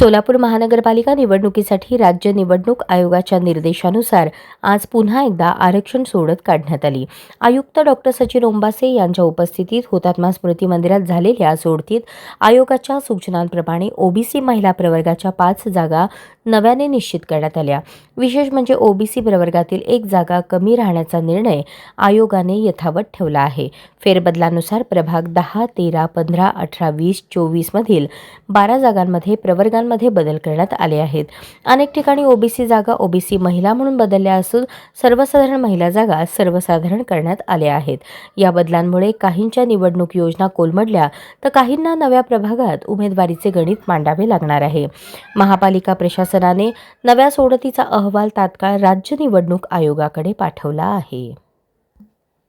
सोलापूर महानगरपालिका निवडणुकीसाठी राज्य निवडणूक आयोगाच्या निर्देशानुसार आज पुन्हा एकदा आरक्षण सोडत काढण्यात आली. आयुक्त डॉक्टर सचिन ओंबासे यांच्या उपस्थितीत हुतात्मा स्मृती मंदिरात झालेल्या सोडतीत आयोगाच्या सूचनांप्रमाणे ओबीसी महिला प्रवर्गाच्या पाच जागा नव्याने निश्चित करण्यात आल्या. विशेष म्हणजे ओबीसी प्रवर्गातील एक जागा कमी राहण्याचा निर्णय आयोगाने यथावत ठेवला आहे. फेरबदलानुसार प्रभाग दहा तेरा पंधरा अठरा वीस चोवीसमधील बारा जागांमध्ये प्रवर्गां जागांमध्ये बदल करण्यात आले आहेत. अनेक ठिकाणी ओबीसी जागा ओबीसी महिला म्हणून बदलल्या असून सर्वसाधारण महिला जागा सर्वसाधारण करण्यात आल्या आहेत. या बदलांमुळे काहींच्या निवडणूक योजना कोलमडल्या तर काहींना नव्या प्रभागात उमेदवारीचे गणित मांडावे लागणार आहे. महापालिका प्रशासनाने नव्या सोडतीचा अहवाल तात्काळ राज्य निवडणूक आयोगाकडे पाठवला आहे.